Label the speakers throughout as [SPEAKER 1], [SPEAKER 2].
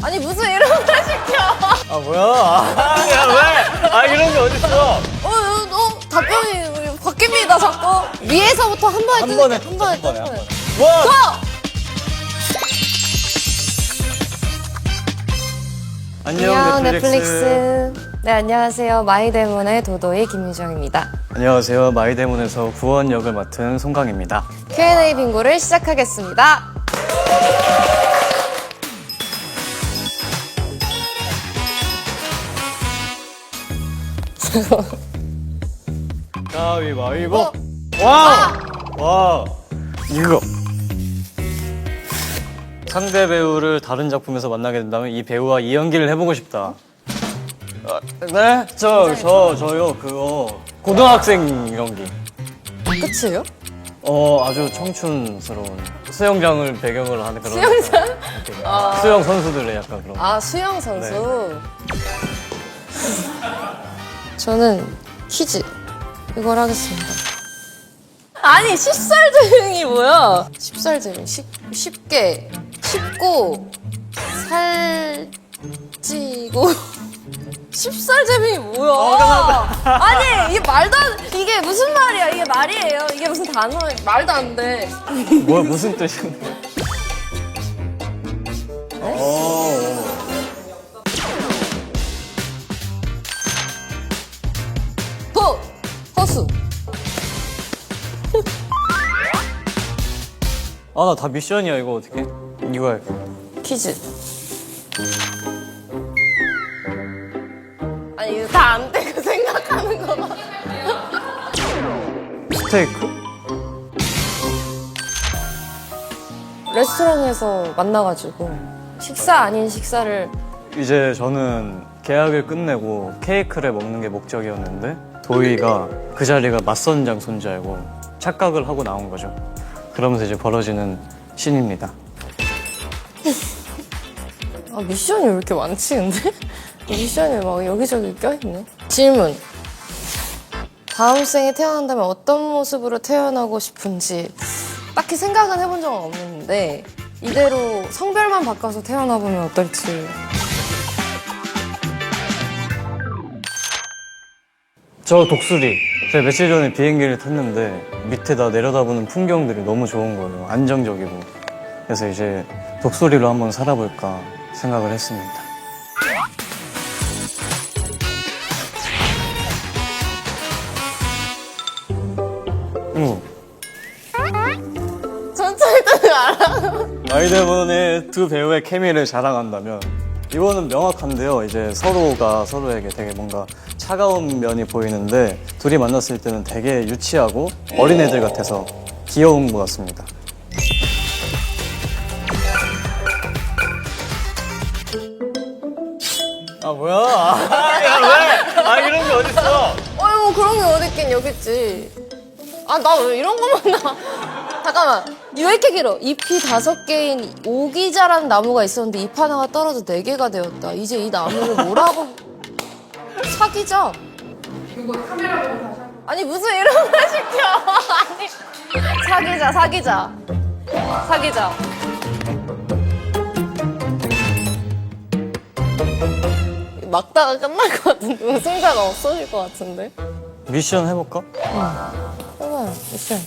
[SPEAKER 1] 아니 무슨 이런 걸 시켜?
[SPEAKER 2] 아 뭐야? 아, 야 왜? 아 이런 게 어딨어?
[SPEAKER 1] 어, 어, 어 답변이 바뀝니다 자꾸. 위에서부터 한 번에
[SPEAKER 2] 한
[SPEAKER 1] 뜨-
[SPEAKER 2] 번에
[SPEAKER 1] 한 번에
[SPEAKER 2] 한 번에, 한
[SPEAKER 1] 뜨-
[SPEAKER 2] 번에. 와!
[SPEAKER 1] 어!
[SPEAKER 2] 안녕, 넷플릭스.
[SPEAKER 1] 넷플릭스. 네 안녕하세요 마이데몬의 도도이 김유정입니다.
[SPEAKER 2] 안녕하세요. 마이데몬에서 구원 역을 맡은 송강입니다.
[SPEAKER 1] Q&A 빙고를 시작하겠습니다.
[SPEAKER 2] 가위바위보.
[SPEAKER 1] 어?
[SPEAKER 2] 와! 와! 이거. 상대 배우를 다른 작품에서 만나게 된다면 이 배우와 이 연기를 해보고 싶다. 아, 네? 저, 저, 저요. 그거. 고등학생 연기.
[SPEAKER 1] 끝이에요?
[SPEAKER 2] 어, 아주 청춘스러운 수영장을 배경으로 하는 그런.
[SPEAKER 1] 수영장?
[SPEAKER 2] 약간 수영 선수들의 약간 그런.
[SPEAKER 1] 아 수영 선수. 저는 퀴즈 이걸 하겠습니다. 아니 쉽살쟁이 뭐야? 쉽살쟁이 쉽 쉽게 쉽고 살찌고 쉽살쟁이 뭐야? 아니 이게 말도 안 이게 무슨 말이야? 이게 말이에요? 이게 무슨 단어? 말도 안 돼.
[SPEAKER 2] 뭐, 무슨 뜻인데? 아, 나 다 미션이야, 이거 어떻게? 이거 할게.
[SPEAKER 1] 퀴즈. 아니 이거 다 안 되고 생각하는 거 봐.
[SPEAKER 2] 스테이크?
[SPEAKER 1] 레스토랑에서 만나가지고 식사 아닌 식사를
[SPEAKER 2] 이제 저는 계약을 끝내고 케이크를 먹는 게 목적이었는데 도희가 그 자리가 맞선장 손줄 알고 착각을 하고 나온 거죠. 그러면서 이제 벌어지는 씬입니다.
[SPEAKER 1] 아 미션이 왜 이렇게 많지 근데? 미션이 막 여기저기 껴있네. 질문. 다음 생에 태어난다면 어떤 모습으로 태어나고 싶은지 딱히 생각은 해본 적은 없는데 이대로 성별만 바꿔서 태어나보면 어떨지.
[SPEAKER 2] 저 독수리. 제가 며칠 전에 비행기를 탔는데 밑에다 내려다보는 풍경들이 너무 좋은 거예요. 안정적이고. 그래서 이제 독수리로 한번 살아볼까 생각을 했습니다. 응.
[SPEAKER 1] 천천히 뜨는 알아.
[SPEAKER 2] 마이데몬의 두 배우의 케미를 자랑한다면 이거는 명확한데요. 이제 서로가 서로에게 되게 뭔가 차가운 면이 보이는데 둘이 만났을 때는 되게 유치하고 어린애들 같아서 귀여운 것 같습니다. 아 뭐야? 야 왜? 아 이런 게 어딨어?
[SPEAKER 1] 어이구 그런 게 어딨긴 여기 있지. 아 나 왜 이런 것만 나? 잠깐만. 왜 이렇게 길어? 잎이 다섯 개인 오기자라는 나무가 있었는데 잎 하나가 떨어져 네 개가 되었다. 이제 이 나무를 뭐라고 사귀자. 이거 카메라 보고 다시 아니 무슨 이런 걸 시켜? 아니 사귀자 사귀자 사귀자. 막다가 끝날 것 같은데 우승자가 없어질 것 같은데.
[SPEAKER 2] 미션 해볼까?
[SPEAKER 1] 해봐요 미션.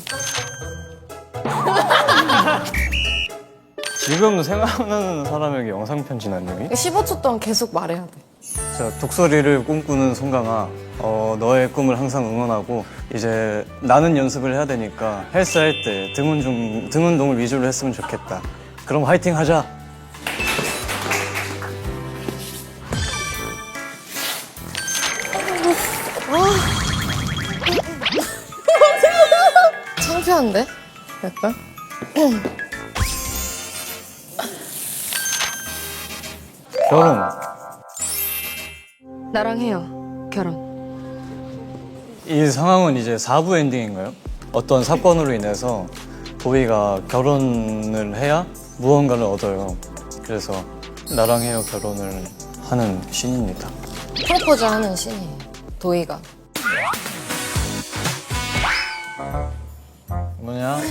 [SPEAKER 2] 지금 생각나는 사람에게 영상 편지 남기기?
[SPEAKER 1] 15초 동안 계속 말해야 돼.
[SPEAKER 2] 자, 독서리를 꿈꾸는 송강아, 어, 너의 꿈을 항상 응원하고, 이제 나는 연습을 해야 되니까 헬스 할 때 등 운동, 등 운동을 위주로 했으면 좋겠다. 그럼 화이팅 하자!
[SPEAKER 1] 창피한데? 약간?
[SPEAKER 2] 결혼.
[SPEAKER 1] 나랑 해요. 결혼.
[SPEAKER 2] 이 상황은 이제 4부 엔딩인가요? 어떤 사건으로 인해서 도희가 결혼을 해야 무언가를 얻어요. 그래서 나랑 해요 결혼을 하는 신입니다.
[SPEAKER 1] 프로포즈 하는 신이에요. 도희가.
[SPEAKER 2] 뭐냐?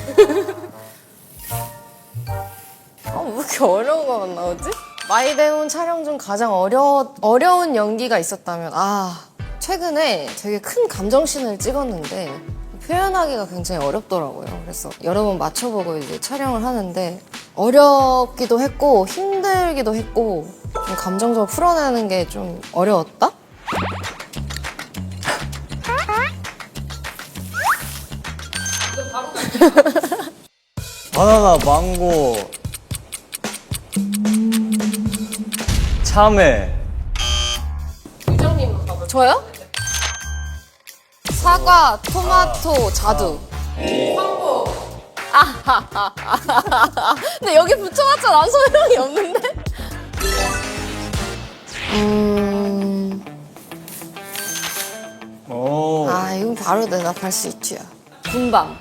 [SPEAKER 1] 아, 왜 이렇게 어려운 거만 나오지? 마이 데몬 촬영 중 가장 어려, 어려운 연기가 있었다면, 아, 최근에 되게 큰 감정씬을 찍었는데, 표현하기가 굉장히 어렵더라고요. 그래서 여러 번 맞춰보고 이제 촬영을 하는데, 어렵기도 했고, 힘들기도 했고, 좀 감정적으로 풀어내는 게 좀 어려웠다?
[SPEAKER 2] 바나나, 망고, 참외,
[SPEAKER 1] 저요? 사과, 토마토, 자두. 아, 근데 여기 붙여봤자 난 소용이 없는데? 음,
[SPEAKER 2] 오.
[SPEAKER 1] 아, 이건 바로 대답할 수 있지요. 군밤.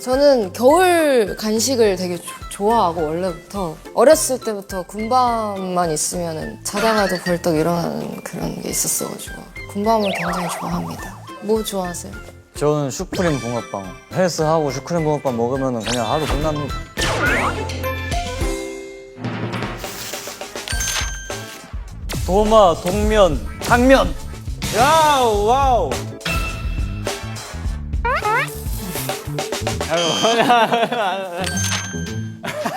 [SPEAKER 1] 저는 겨울 간식을 되게 조- 좋아하고 원래부터 어렸을 때부터 군밤만 있으면 자다가도 벌떡 일어나는 그런 게 있었어가지고 군밤을 굉장히 좋아합니다. 뭐 좋아하세요?
[SPEAKER 2] 저는 슈크림 붕어빵. 헬스하고 슈크림 붕어빵 먹으면 그냥 하루 끝납니다. 도마, 동면, 당면. 야, 와우. 아이고,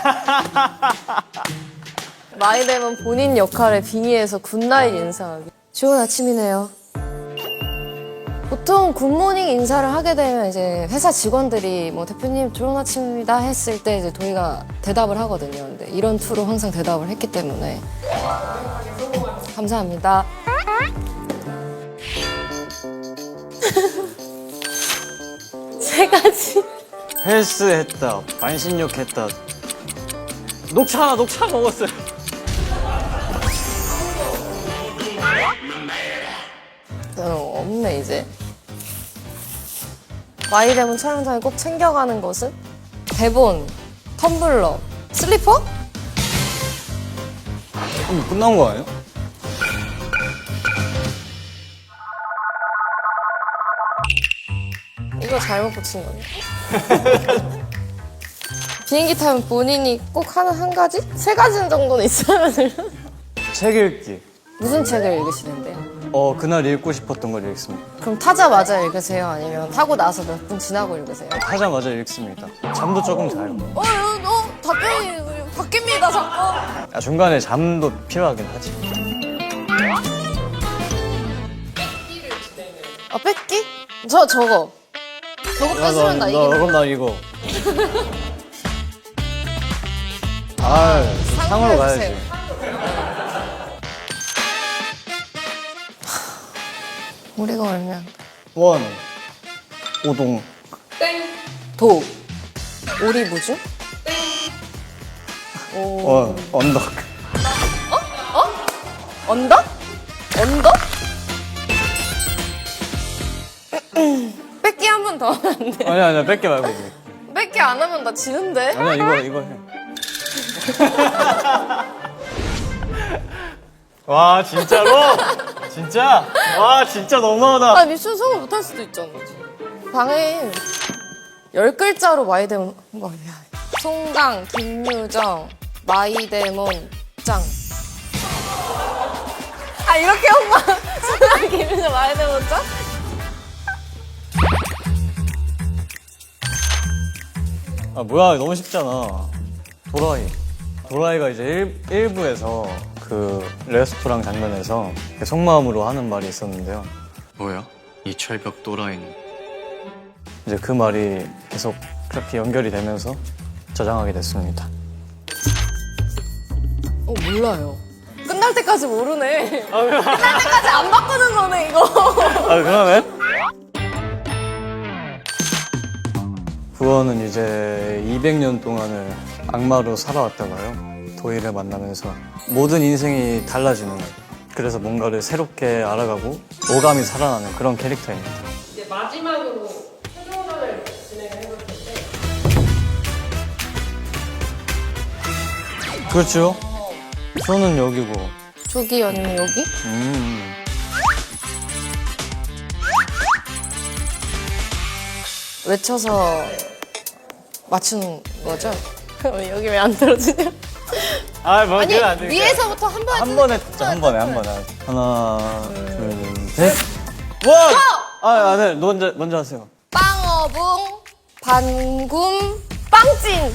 [SPEAKER 1] 마이데몬 본인 역할에 빙의해서 굿나잇 인사하기. 좋은 아침이네요. 보통 굿모닝 인사를 하게 되면 이제 회사 직원들이 뭐 대표님 좋은 아침입니다 했을 때 이제 도희가 대답을 하거든요. 근데 이런 투로 항상 대답을 했기 때문에 감사합니다. 세 가지.
[SPEAKER 2] 헬스했다, 반신욕했다. 녹차, 녹차 먹었어요.
[SPEAKER 1] 어, 없네 이제. 마이데몬 촬영장에 꼭 챙겨가는 것은 대본, 텀블러, 슬리퍼?
[SPEAKER 2] 그럼 끝난 거 아니에요?
[SPEAKER 1] 이거 잘못 붙인 거네. 비행기 타면 본인이 꼭 하는 한 가지? 세 가지 정도는 있어야 되는.
[SPEAKER 2] 책 읽기.
[SPEAKER 1] 무슨 책을 읽으시는데요?
[SPEAKER 2] 어, 그날 읽고 싶었던 걸 읽습니다.
[SPEAKER 1] 그럼 타자마자 읽으세요? 아니면 타고 나서 몇 분 지나고 읽으세요?
[SPEAKER 2] 하자마자 읽습니다. 잠도 조금 자요.
[SPEAKER 1] 어, 어, 어 답변이 바뀝니다, 자꾸.
[SPEAKER 2] 아, 중간에 잠도 필요하긴 하지.
[SPEAKER 1] 아, 뺏기? 저 저거. 저거
[SPEAKER 2] 야,
[SPEAKER 1] 뺏으면 나 이기는
[SPEAKER 2] 그럼 나 이거. 아, 상으로 가야지.
[SPEAKER 1] 우리가 얼면
[SPEAKER 2] 원, 오동,
[SPEAKER 1] 도. 오리 무주 오.
[SPEAKER 2] 원, 언덕.
[SPEAKER 1] 언덕? 언덕? 뺏기 한 번 더 하면 안 돼.
[SPEAKER 2] 아니야, 아니야, 뺄게 말고.
[SPEAKER 1] 뺏기 안 하면 나 지는데.
[SPEAKER 2] 아니야, 이거, 이거 해. 와, 진짜로? 진짜? 와, 진짜 너무하다.
[SPEAKER 1] 아 미션 성공 못할 수도 있잖아. 방에 열 글자로 마이데몬 뭐야? 송강, 김유정, 마이데몬 짱. 아 이렇게 엄마 송강, 김유정, 마이데몬 짱?
[SPEAKER 2] 아, 뭐야, 너무 쉽잖아. 도라이. 도라이가 이제 일, 1부에서 그 레스토랑 장면에서 속마음으로 하는 말이 있었는데요.
[SPEAKER 3] 뭐야? 이 철벽 또라이는
[SPEAKER 2] 이제 그 말이 계속 그렇게 연결이 되면서 저장하게 됐습니다.
[SPEAKER 1] 어 몰라요. 끝날 때까지 모르네. 끝날 때까지 안 바꾸는 거네 이거.
[SPEAKER 2] 아, 그러면? 부원은 이제 200년 동안을 악마로 살아왔다가요. 도희를 만나면서 모든 인생이 달라지는 거예요. 그래서 뭔가를 새롭게 알아가고 오감이 살아나는 그런 캐릭터입니다.
[SPEAKER 4] 이제 마지막으로 최종전을 진행을 해볼 텐데
[SPEAKER 2] 그렇죠. 손은 여기고.
[SPEAKER 1] 저기 아니면 여기?
[SPEAKER 2] 음.
[SPEAKER 1] 외쳐서 맞추는 거죠? 여기 왜 안 들어지냐?
[SPEAKER 2] 아, 뭐,
[SPEAKER 1] 아니
[SPEAKER 2] 안 되니까.
[SPEAKER 1] 위에서부터 한 번에
[SPEAKER 2] 한 번에 듣자, 한 번에, 한 번에. 하나, 둘, 셋. 와! 아, 아, 네, 먼저, 먼저 하세요.
[SPEAKER 1] 빵어붕 반굼 빵찐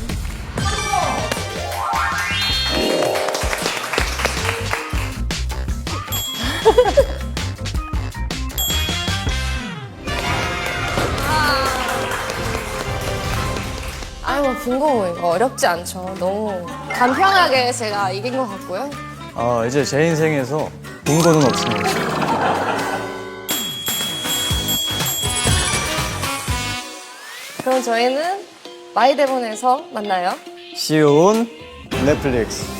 [SPEAKER 1] 아유 뭐 빙고 이거 어렵지 않죠 너무 간편하게 제가 이긴 것 같고요
[SPEAKER 2] 아, 이제 제 인생에서 빙고는 없습니다.
[SPEAKER 1] 그럼 저희는 마이데몬에서 만나요
[SPEAKER 2] on 넷플릭스.